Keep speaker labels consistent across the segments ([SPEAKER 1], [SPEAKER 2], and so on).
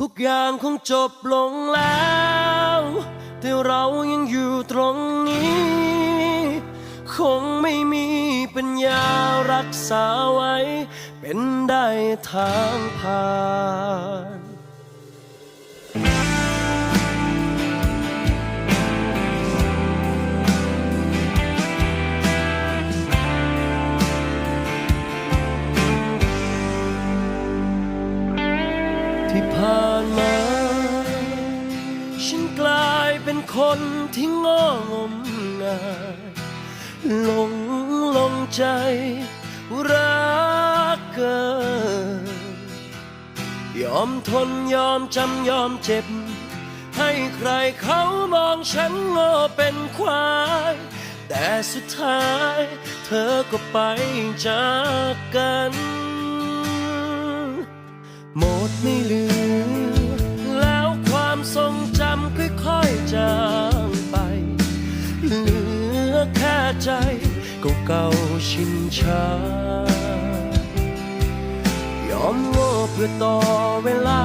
[SPEAKER 1] ทุกอย่างคงจบลงแล้ว แต่เรายังอยู่ตรงนี้ คงไม่มีปัญญารักษาไว้ เป็นได้ทางผ่าน ฉันกลายเป็นคนที่งองมงายหลงลงใจรักเกินยอมทนยอมจำยอมเจ็บ ให้ใครเขามองฉันโง่เป็นควาย แต่สุดท้ายเธอก็ไปจากกัน ใจเก่าชินชายอมโง่เพื่อต่อเวลา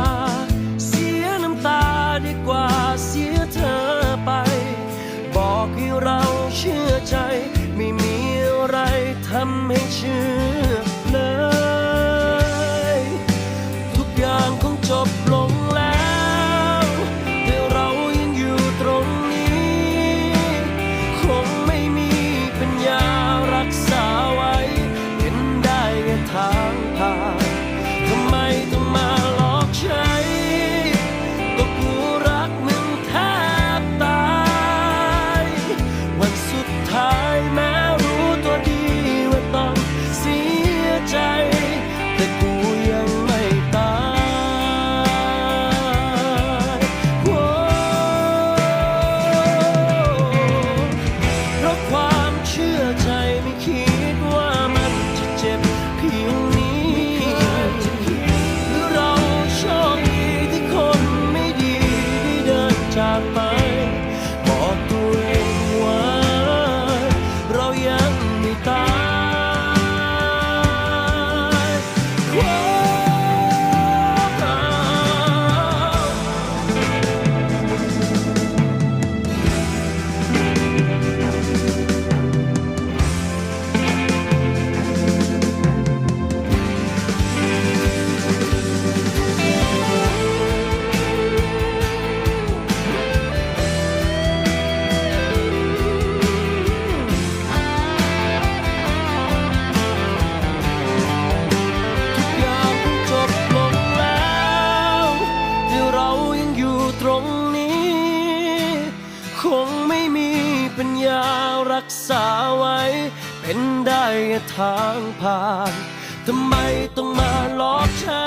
[SPEAKER 1] งไม่มีปัญญารักษาไว้ เป็นได้ทางผ่าน ทำไมต้องมาหลอกใช้